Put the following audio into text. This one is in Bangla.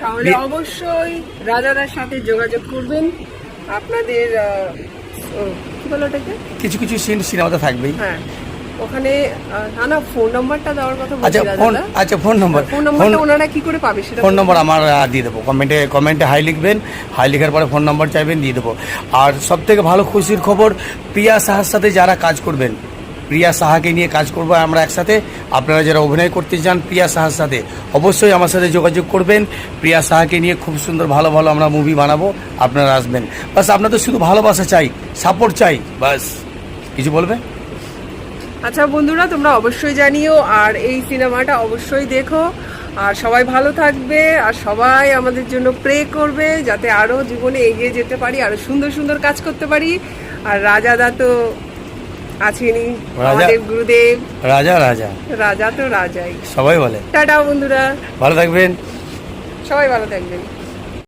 তাহলে অবশ্যই রাজাদার সাথে যোগাযোগ করবেন। আপনাদের কি বলো ওটাকে? কিছু কিছু সিন সিনেমাতে থাকবেই। হ্যাঁ। ওখানে না ফোন নাম্বারটা দেওয়ার কথা আচ্ছা ফোন আচ্ছা ফোন নম্বর ফোন নাম্বারটা ওনারা কি করে পাবে সেটা ফোন নম্বর আমার দিয়ে দেবো। কমেন্টে কমেন্টে হাই লিখবেন। হাই লেখার পরে ফোন নম্বর চাইবেন দিয়ে দেবো। আর সব থেকে ভালো খুশির খবর প্রিয়া সাহার সাথে যারা কাজ করবেন প্রিয়া সাহাকে নিয়ে কাজ করব আমরা একসাথে। আপনারা যারা অভিনয় করতে চান প্রিয়া সাহার সাথে, অবশ্যই আমার সাথে যোগাযোগ করবেন। প্রিয়া সাহাকে নিয়ে খুব সুন্দর ভালো ভালো আমরা মুভি বানাবো। আপনারা আসবেন। বাস আপনাদের শুধু ভালোবাসা চাই সাপোর্ট চাই, বাস। কিছু বলবে? আচ্ছা বন্ধুরা, তোমরা অবশ্যই জানিও, আর এই সিনেমাটা অবশ্যই দেখো। আর সবাই ভালো থাকবে, আর সবাই আমাদের জন্য প্রে করবে, যাতে আরও জীবনে এগিয়ে যেতে পারি, আরও সুন্দর সুন্দর কাজ করতে পারি। আর রাজাদা তো আছেনই আমাদের গুরুদেব। রাজা রাজা। রাজা তো রাজাই। সবাই বলে। টাটা বন্ধুরা। ভালো থাকবেন। সবাই ভালো থাকবেন।